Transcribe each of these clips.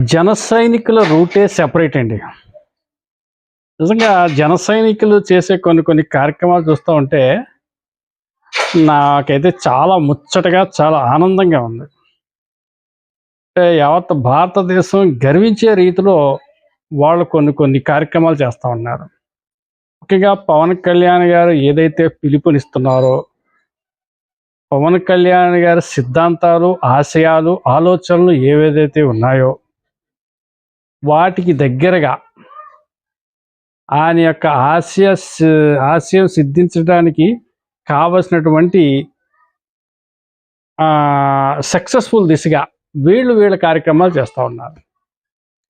జన సైనికుల రూటే సెపరేట్ అండి. నిజంగా జన సైనికులు చేసే కొన్ని కొన్ని కార్యక్రమాలు చూస్తూ ఉంటే నాకైతే చాలా ముచ్చటగా చాలా ఆనందంగా ఉంది. అంటే యావత్ భారతదేశం గర్వించే రీతిలో వాళ్ళు కొన్ని కొన్ని కార్యక్రమాలు చేస్తూ ఉన్నారు. ముఖ్యంగా పవన్ కళ్యాణ్ గారు ఏదైతే పిలుపునిస్తున్నారో పవన్ కళ్యాణ్ గారి సిద్ధాంతాలు ఆశయాలు ఆలోచనలు ఏవేదైతే ఉన్నాయో వాటికి దగ్గరగా ఆయన యొక్క ఆశయ ఆశయం సిద్ధించడానికి కావలసినటువంటి సక్సెస్ఫుల్ దిశగా వీళ్ళు వీళ్ళ కార్యక్రమాలు చేస్తూ ఉన్నారు.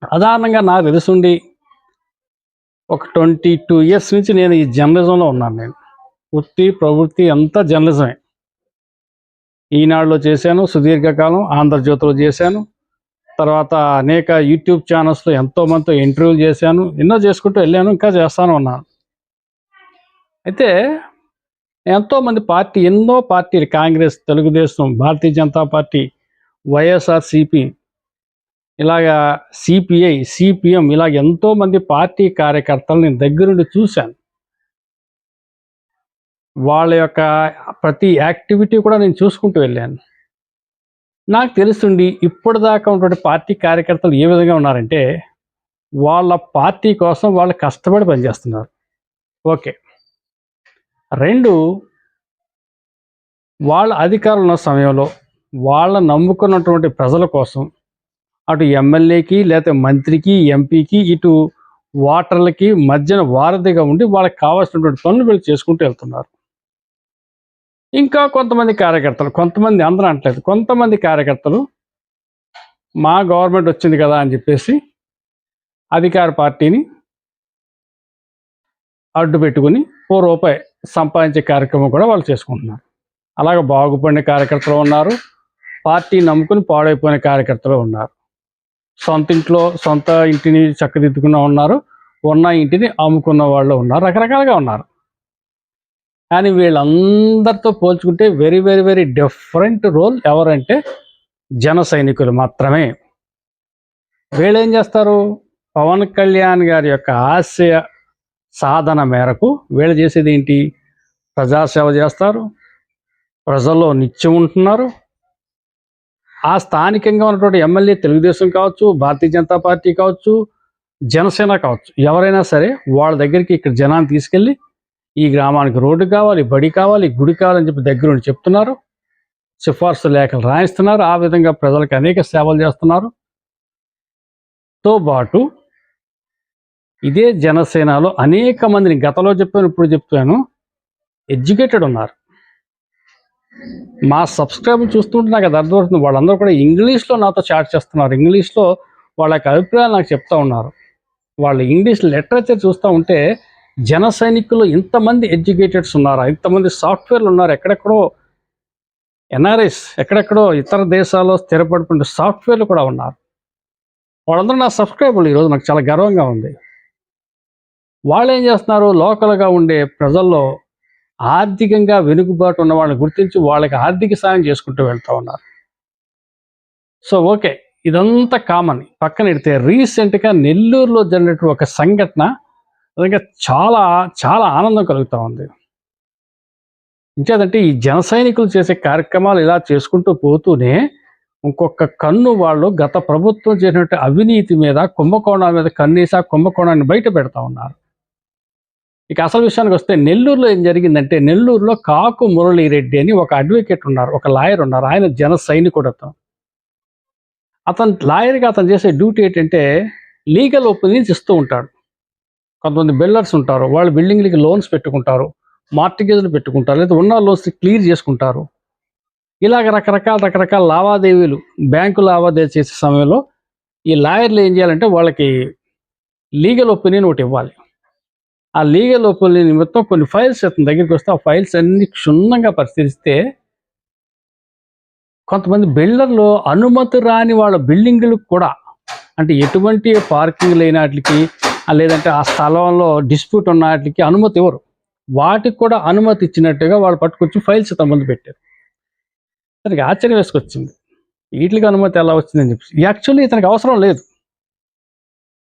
సాధారణంగా నాకు తెలుసుండి ఒక ట్వంటీ టూ ఇయర్స్ నుంచి నేను ఈ జర్నలిజంలో ఉన్నాను నేను. వృత్తి ప్రవృత్తి అంతా జర్నలిజమే. ఈనాడులో చేశాను సుదీర్ఘకాలం ఆంధ్రజ్యోతిలో చేశాను తర్వాత అనేక యూట్యూబ్ ఛానల్స్లో ఎంతో మందితో ఇంటర్వ్యూలు చేశాను ఎన్నో చేసుకుంటూ వెళ్ళాను ఇంకా చేస్తాను ఉన్నాను అయితే ఎంతోమంది పార్టీ ఎన్నో పార్టీలు కాంగ్రెస్ తెలుగుదేశం భారతీయ జనతా పార్టీ వైఎస్ఆర్సిపి ఇలాగా సిపిఐ సిపిఎం ఇలాగ ఎంతోమంది పార్టీ కార్యకర్తలు నేను దగ్గరుండి చూశాను. వాళ్ళ యొక్క ప్రతి యాక్టివిటీ కూడా నేను చూసుకుంటూ వెళ్ళాను. నాకు తెలుసుండి ఇప్పటిదాకా ఉన్నటువంటి పార్టీ కార్యకర్తలు ఏ విధంగా ఉన్నారంటే వాళ్ళ పార్టీ కోసం వాళ్ళు కష్టపడి పనిచేస్తున్నారు. ఓకే. రెండు వాళ్ళ అధికారులు ఉన్న సమయంలో వాళ్ళ నమ్ముకున్నటువంటి ప్రజల కోసం అటు ఎమ్మెల్యేకి లేకపోతే మంత్రికి ఎంపీకి ఇటు ఓటర్లకి మధ్యన వారధిగా ఉండి వాళ్ళకి కావాల్సినటువంటి పనులు వీళ్ళు చేసుకుంటూ వెళ్తున్నారు. ఇంకా కొంతమంది కార్యకర్తలు కొంతమంది అందరూ అంటలేదు కొంతమంది కార్యకర్తలు మా గవర్నమెంట్ వచ్చింది కదా అని చెప్పేసి అధికార పార్టీని అడ్డు పెట్టుకుని ఓ రూపాయి సంపాదించే కార్యక్రమం కూడా వాళ్ళు చేసుకుంటున్నారు. అలాగే బాగుపడిన కార్యకర్తలు ఉన్నారు పార్టీ నమ్ముకుని పాడైపోయిన కార్యకర్తలు ఉన్నారు. సొంత ఇంట్లో సొంత ఇంటిని చక్కదిద్దుకున్న ఉన్నారు ఉన్న ఇంటిని అమ్ముకున్న వాళ్ళు ఉన్నారు రకరకాలుగా ఉన్నారు. కానీ వీళ్ళందరితో పోల్చుకుంటే very very very different role ఎవరంటే జన సైనికులు మాత్రమే. వీళ్ళు ఏం చేస్తారు? పవన్ కళ్యాణ్ గారి యొక్క ఆశయ సాధన మేరకు వీళ్ళు చేసేది ఏంటి? ప్రజాసేవ చేస్తారు ప్రజల్లో నిత్యం ఉంటున్నారు. ఆ స్థానికంగా ఉన్నటువంటి ఎమ్మెల్యే తెలుగుదేశం కావచ్చు భారతీయ జనతా పార్టీ కావచ్చు జనసేన కావచ్చు ఎవరైనా సరే వాళ్ళ దగ్గరికి ఇక్కడ జనాన్ని తీసుకెళ్ళి ఈ గ్రామానికి రోడ్డు కావాలి బడి కావాలి గుడి కావాలని చెప్పి దగ్గరుండి చెప్తున్నారు. సిఫార్సు లేఖలు రాయిస్తున్నారు. ఆ విధంగా ప్రజలకు అనేక సేవలు చేస్తున్నారు. తో పాటు ఇదే జనసేనలో అనేక మందిని గతంలో చెప్పాను ఇప్పుడు చెప్తాను ఎడ్యుకేటెడ్ ఉన్నారు. మా సబ్స్క్రైబర్ చూస్తుంటే నాకు అది అర్థమవుతుంది. వాళ్ళందరూ కూడా ఇంగ్లీష్లో నాతో చాట్ చేస్తున్నారు. ఇంగ్లీష్లో వాళ్ళ యొక్క అభిప్రాయాలు నాకు చెప్తా ఉన్నారు. వాళ్ళు ఇంగ్లీష్ లిటరేచర్ చూస్తూ ఉంటే జన సైనికులు ఇంతమంది ఎడ్యుకేటెడ్స్ ఉన్నారా? ఇంతమంది సాఫ్ట్వేర్లు ఉన్నారు. ఎక్కడెక్కడో ఎన్ఆర్ఎస్ ఎక్కడెక్కడో ఇతర దేశాల్లో స్థిరపడుకునే సాఫ్ట్వేర్లు కూడా ఉన్నారు. వాళ్ళందరూ నా సబ్స్క్రైబర్లు. ఈరోజు నాకు చాలా గర్వంగా ఉంది. వాళ్ళు ఏం చేస్తున్నారు? లోకల్గా ఉండే ప్రజల్లో ఆర్థికంగా వెనుకబాటు ఉన్న వాళ్ళని గుర్తించి వాళ్ళకి ఆర్థిక సాయం చేసుకుంటూ వెళ్తూ ఉన్నారు. So okay. ఇదంతా కామన్. పక్కన పెడితే రీసెంట్గా నెల్లూరులో జరిగినట్టు ఒక సంఘటన ఇంకా చాలా చాలా ఆనందం కలుగుతూ ఉంది. ఇంకేదంటే ఈ జన సైనికులు చేసే కార్యక్రమాలు ఇలా చేసుకుంటూ పోతూనే ఇంకొక కన్ను వాళ్ళు గత ప్రభుత్వం చేసినట్టు అవినీతి మీద కుంభకోణాల మీద కన్నీసా కుంభకోణాన్ని బయట పెడతా ఉన్నారు. ఇక అసలు విషయానికి వస్తే నెల్లూరులో ఏం జరిగిందంటే నెల్లూరులో కాకు మురళీరెడ్డి అని ఒక అడ్వకేట్ ఉన్నారు ఒక లాయర్ ఉన్నారు. ఆయన జన సైనికుడు అతను అతను లాయర్గా అతను చేసే డ్యూటీ ఏంటంటే లీగల్ ఒపీనియన్స్ ఇస్తూ ఉంటాడు. కొంతమంది బిల్డర్స్ ఉంటారు వాళ్ళు బిల్డింగ్లకి లోన్స్ పెట్టుకుంటారు మార్టిగేజ్లు పెట్టుకుంటారు లేదా ఉన్న లోన్స్ క్లియర్ చేసుకుంటారు. ఇలాగ రకరకాల రకరకాల లావాదేవీలు బ్యాంకు లావాదేవీ చేసే సమయంలో ఈ లాయర్లు ఏం చేయాలంటే వాళ్ళకి లీగల్ ఒపీనియన్ ఒకటి ఇవ్వాలి. ఆ లీగల్ ఒపీనియన్ నిమిత్తం కొన్ని ఫైల్స్ అతని దగ్గరికి వస్తే ఆ ఫైల్స్ అన్ని క్షుణ్ణంగా పరిశీలిస్తే కొంతమంది బిల్డర్లు అనుమతి రాని వాళ్ళ బిల్డింగులకు కూడా అంటే ఎటువంటి పార్కింగ్ లేని వాటికి లేదంటే ఆ స్థలంలో డిస్ప్యూట్ ఉన్న వాటికి అనుమతి ఇవ్వరు వాటికి కూడా అనుమతి ఇచ్చినట్టుగా వాళ్ళు పట్టుకొచ్చి ఫైల్స్ తమ ముందు పెట్టారు. ఇతనికి ఆశ్చర్యం వేసుకొచ్చింది. వీటికి అనుమతి ఎలా వచ్చిందని చెప్పి యాక్చువల్లీ ఇతనికి అవసరం లేదు.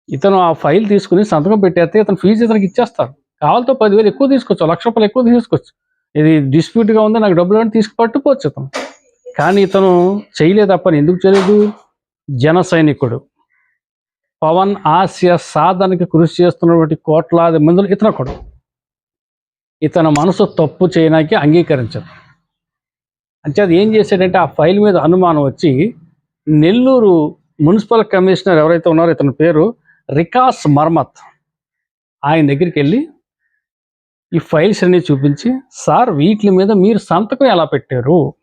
ఇతను ఆ ఫైల్ తీసుకుని సంతకం పెట్టేస్తే ఇతను ఫీజు ఇతనికి ఇచ్చేస్తారు. కావాలతో పదివేలు ఎక్కువ తీసుకోవచ్చు లక్ష రూపాయలు ఎక్కువ తీసుకోవచ్చు. ఇది డిస్ప్యూట్గా ఉంది నాకు డబ్బులు అని తీసుకు పట్టుకోవచ్చు ఇతను. కానీ ఇతను చేయలేదు తప్పని ఎందుకు చేయలేదు? జన సైనికుడు. పవన్ ఆశయ సాధనకి కృషి చేస్తున్నటువంటి కోట్లాది మందులు ఇతను కూడా. ఇతని మనసు తప్పు చేయడానికి అంగీకరించదు అంటే అది ఏం చేశాడంటే ఆ ఫైల్ మీద అనుమానం వచ్చి నెల్లూరు మున్సిపల్ కమిషనర్ ఎవరైతే ఉన్నారో ఇతని పేరు రికాస్ మర్మత్. ఆయన దగ్గరికి వెళ్ళి ఈ ఫైల్స్ అన్ని చూపించి సార్ వీటి మీద మీరు సంతకం ఎలా పెట్టారు?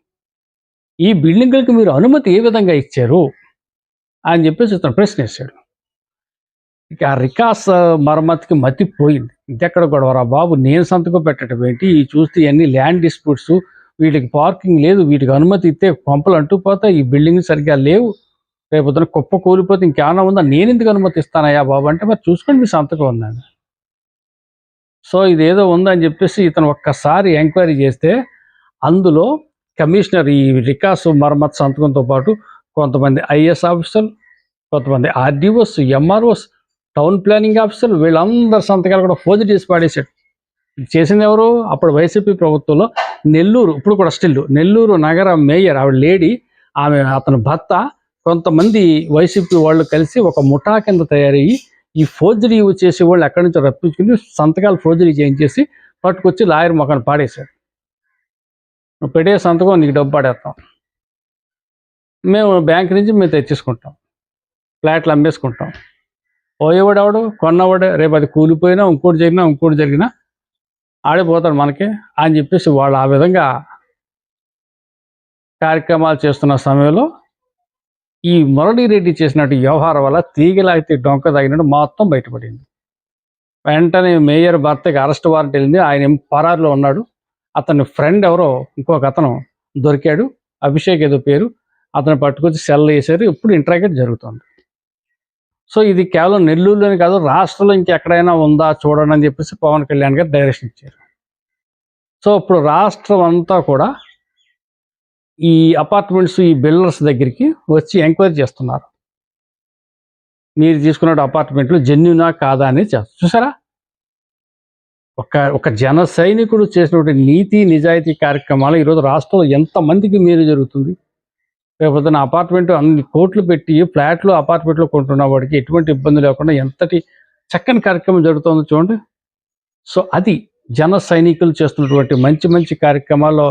ఈ బిల్డింగ్లకు మీరు అనుమతి ఏ విధంగా ఇచ్చారు? అని చెప్పేసి ఇతను ప్రశ్న ఇక ఆ రికాస్ మరమ్మత్కి మతి పోయింది. ఇంకెక్కడ గొడవరా బాబు నేను సంతకం పెట్టడం ఏంటి? ఈ చూస్తే ఇవన్నీ ల్యాండ్ డిస్ప్యూట్స్ వీటికి పార్కింగ్ లేదు వీటికి అనుమతి ఇస్తే పంపలు అంటూ పోతాయి ఈ బిల్డింగ్ సరిగ్గా లేవు. రేపొద్దున కుప్ప కూలిపోతే ఇంకేమైనా ఉందా? నేను ఎందుకు అనుమతి ఇస్తానయ్యా బాబు? అంటే మరి చూసుకోండి మీ సంతకం ఉందని. సో ఇదేదో ఉందని చెప్పేసి ఇతను ఒక్కసారి ఎంక్వైరీ చేస్తే అందులో కమిషనర్ ఈ రికాస్ మరమ్మత్ సంతకంతో పాటు కొంతమంది ఐఏఎస్ ఆఫీసర్లు కొంతమంది ఆర్డీఓస్ ఎంఆర్ఓస్ టౌన్ ప్లానింగ్ ఆఫీసర్లు వీళ్ళందరి సంతకాలు కూడా ఫోజు చేసి పాడేశాడు. చేసింది ఎవరు? అప్పుడు వైసీపీ ప్రభుత్వంలో నెల్లూరు ఇప్పుడు కూడా స్టిల్ నెల్లూరు నగర మేయర్ ఆవిడ లేడీ ఆమె అతని భర్త కొంతమంది వైసీపీ వాళ్ళు కలిసి ఒక ముఠా కింద తయారయ్యి ఈ ఫోర్జరీ చేసే వాళ్ళు ఎక్కడి నుంచో రప్పించుకుని సంతకాలు ఫోర్జరీ చేయించేసి పట్టుకొచ్చి లాయర్ మొక్కను పాడేశాడు. నువ్వు పెట్టే సంతకం నీకు డబ్బు పాడేస్తాం. మేము బ్యాంక్ నుంచి మేము తెచ్చేసుకుంటాం. ఫ్లాట్లు అమ్మేసుకుంటాం. పోయేవాడు ఎవడు రేపు అది కూలిపోయినా ఇంకోటి జరిగినా ఇంకోటి జరిగినా ఆడిపోతాడు మనకి అని చెప్పేసి వాళ్ళు ఆ విధంగా కార్యక్రమాలు చేస్తున్న సమయంలో ఈ మురళీరెడ్డి చేసినట్టు వ్యవహారం వల్ల తీగలాగితే డొంక తగినట్టు మొత్తం బయటపడింది. వెంటనే మేయర్ భర్తకి అరెస్ట్ వారెంట్ వెళ్ళింది. ఆయన పరారులో ఉన్నాడు. అతని ఫ్రెండ్ ఎవరో ఇంకొక అతను దొరికాడు. అభిషేక్ ఏదో పేరు. అతను పట్టుకొచ్చి సెల్ వేసారు ఇప్పుడు ఇంటరాగేట్ జరుగుతుంది. సో ఇది కేవలం నెల్లూరులోనే కాదు రాష్ట్రంలో ఇంకెక్కడైనా ఉందా చూడండి అని చెప్పేసి పవన్ కళ్యాణ్ గారు డైరెక్షన్ ఇచ్చారు. సో ఇప్పుడు రాష్ట్రం అంతా కూడా ఈ అపార్ట్మెంట్స్ ఈ బిల్డర్స్ దగ్గరికి వచ్చి ఎంక్వైరీ చేస్తున్నారు. మీరు తీసుకున్న అపార్ట్మెంట్లు జెన్యునా కాదా అని చూసారా? ఒక ఒక జన సైనికుడు చేసినటువంటి నీతి నిజాయితీ కార్యక్రమాలు ఈరోజు రాష్ట్రంలో ఎంతమందికి మేలు జరుగుతుంది? రేపు నా అపార్ట్మెంట్ అన్ని కోట్లు పెట్టి ఫ్లాట్లు అపార్ట్మెంట్లో కొంటున్న వాడికి ఎటువంటి ఇబ్బంది లేకుండా ఎంతటి చక్కని కార్యక్రమం జరుగుతుందో చూడండి. సో అది జన సైనికులు చేస్తున్నటువంటి మంచి మంచి కార్యక్రమాల్లో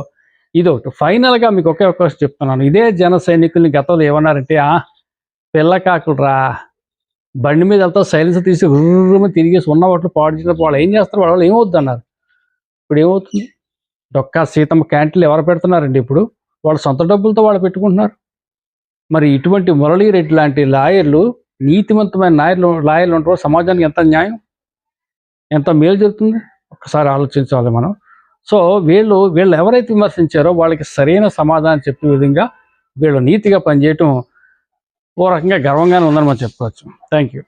ఇదొకటి. ఫైనల్గా మీకు ఒకే ఒక చెప్తున్నాను. ఇదే జన సైనికుల్ని గతంలో ఏమన్నారంటే ఆ పిల్లకాకులు బండి మీద వెళ్తా సైలెన్స్ తీసి రుర్రమ తిరిగేసి ఉన్న వాటిలో పాడు చేసిన వాళ్ళు ఏం చేస్తారు వాళ్ళు ఏమవుద్ది అన్నారు ఇప్పుడు ఏమవుతుంది? డొక్కా సీతమ్మ క్యాంటీన్లు ఎవరు పెడుతున్నారండి ఇప్పుడు? వాళ్ళు సొంత డబ్బులతో వాళ్ళు పెట్టుకుంటున్నారు. మరి ఇటువంటి మురళీరెడ్డి లాంటి లాయర్లు నీతివంతమైన లాయర్లు లాయర్లు ఉంటారో. సమాజానికి ఎంత న్యాయం? ఎంత మేలు జరుగుతుంది? ఒకసారి ఆలోచించాలి మనం. సో వీళ్ళు వీళ్ళు ఎవరైతే విమర్శించారో వాళ్ళకి సరైన సమాధానం చెప్పే విధంగా వీళ్ళు నీతిగా పనిచేయటం ఓ రకంగా గర్వంగానే ఉందని మనం చెప్పుకోవచ్చు. Thank you